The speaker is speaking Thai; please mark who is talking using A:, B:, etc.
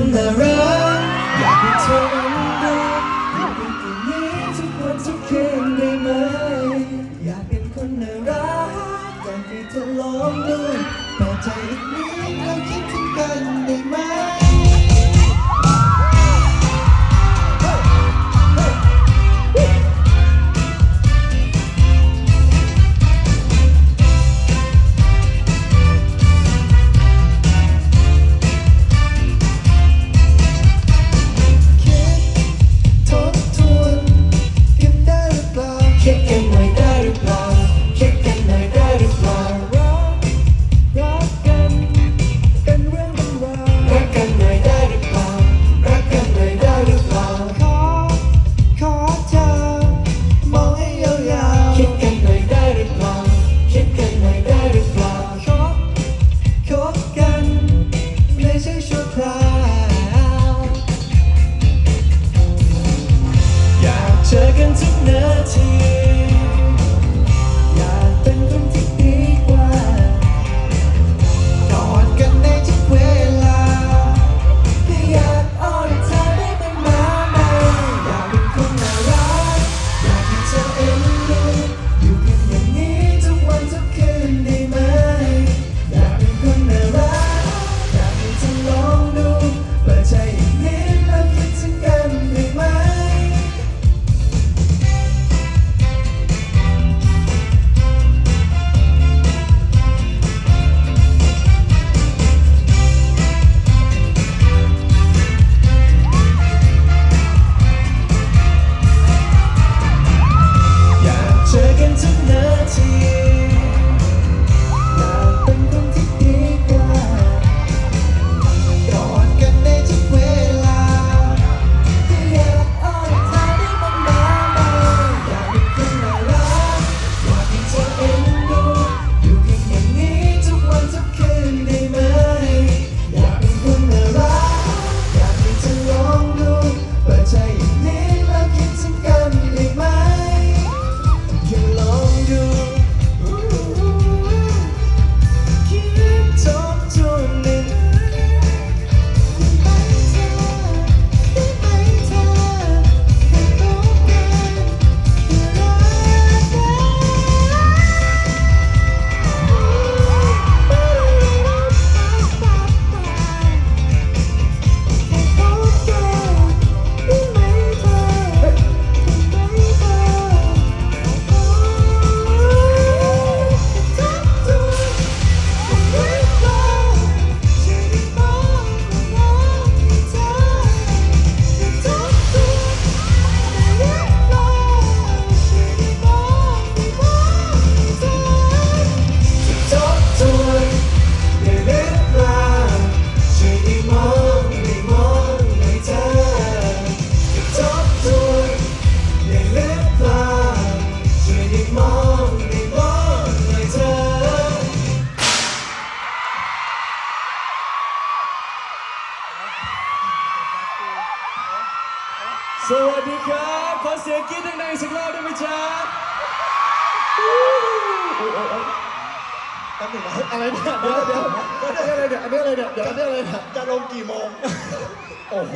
A: Konda Kicking. tears. สวัสดีครับ ขอเสียงกรี๊ดดังๆอีกสักรอบได้ไหมจ๊ะตั้งหนึ่งนะอะไรเนี่ยเดี๋ยวเดี๋ยวเดี๋ยวอะ
B: ไรเนี่ยอันนี้อะไรเนี่ยเดี๋ยวอันนี้อะไรเนี่ยจะลงกี่โมง
C: โอ้โห